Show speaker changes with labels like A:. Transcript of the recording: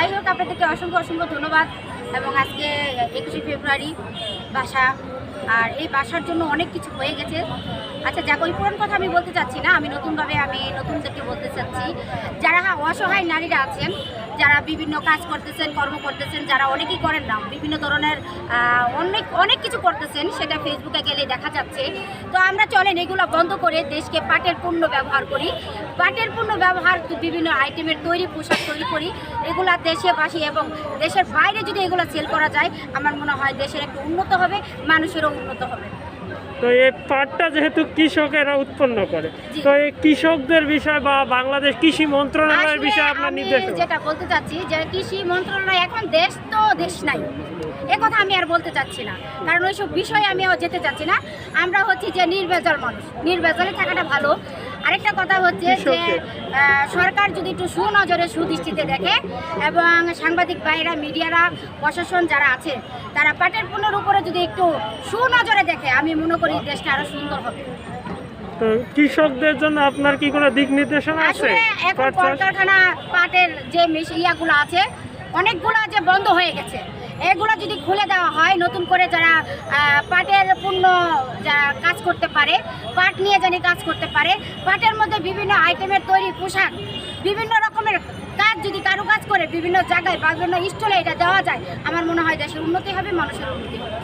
A: যাই হোক, আপনাদেরকে অসংখ্য অসংখ্য ধন্যবাদ। এবং আজকে একুশে ফেব্রুয়ারি বাসা, আর এই বাসার জন্য অনেক কিছু হয়ে গেছে। আচ্ছা যাক, ওই পুরান কথা আমি বলতে চাচ্ছি না। আমি নতুনভাবে আমি নতুনদেরকে বলতে চাচ্ছি। যারা হ্যাঁ অসহায় নারীরা আছেন, যারা বিভিন্ন কাজ করতেছেন, কর্ম করতেছেন, যারা অনেকেই করেন না, বিভিন্ন ধরনের অনেক অনেক কিছু করতেছেন, সেটা ফেসবুকে গেলে দেখা যাচ্ছে। তো আমরা চলেন, এগুলো বন্ধ করে দেশকে পাটের পণ্য ব্যবহার করি। পাটের পণ্য ব্যবহার বিভিন্ন আইটেমের তৈরি, পোশাক তৈরি করি। এগুলা দেশে বাসি এবং দেশের বাইরে যদি এগুলো সেল করা যায়, আমার মনে হয় দেশের একটু উন্নত হবে, মানুষেরও উন্নত হবে।
B: তো এই পাটটা যেহেতু কৃষকেরা উৎপন্ন করে তো এই কৃষকদের বিষয় বা বাংলাদেশ কৃষি মন্ত্রণালয়ের বিষয় আপনার নির্দেশ
A: যেটা বলতে চাচ্ছি যে কৃষি মন্ত্রণালয় এখন দেশ তো দেশ নাই। এ কথা আমি আর বলতে চাচ্ছি না। কারণ ওইসব বিষয়ে আমি যেতে চাচ্ছি না। আমরা হচ্ছি যে নির্ভেজাল মানুষ। নির্ভেজালে থাকাটা ভালো। আরেকটা কথা হচ্ছে যে সরকার যদি একটু সুনজরে সুদৃষ্টিতে দেখে এবং সাংবাদিক ভাইরা মিডিয়ারা প্রশাসন যারা আছে তারা পাটের পণ্যের উপরে যদি একটু সুনজরে দেখে আমি মনে করি দেশটা আরও সুন্দর হবে।
B: তো কৃষকদের জন্য আপনার কি কোনো দিক নির্দেশনা আছে?
A: এখন? কলকারখানা পাটের যে ইয়াগুলো আছে অনেকগুলো যে বন্ধ হয়ে গেছে এগুলো যদি খুলে দেওয়া হয় নতুন করে যারা পাটের পণ্য যারা কাজ করতে পারে নিয়ে জানি কাজ করতে পারে। পাটের মধ্যে বিভিন্ন আইটেমের তৈরি পোশাক, বিভিন্ন রকমের কাজ যদি কারু কাজ করে, বিভিন্ন জায়গায় বা বিভিন্ন স্টলে এটা দেওয়া যায়, আমার মনে হয় দেশের উন্নতি হবে, মানুষের উন্নতি হবে।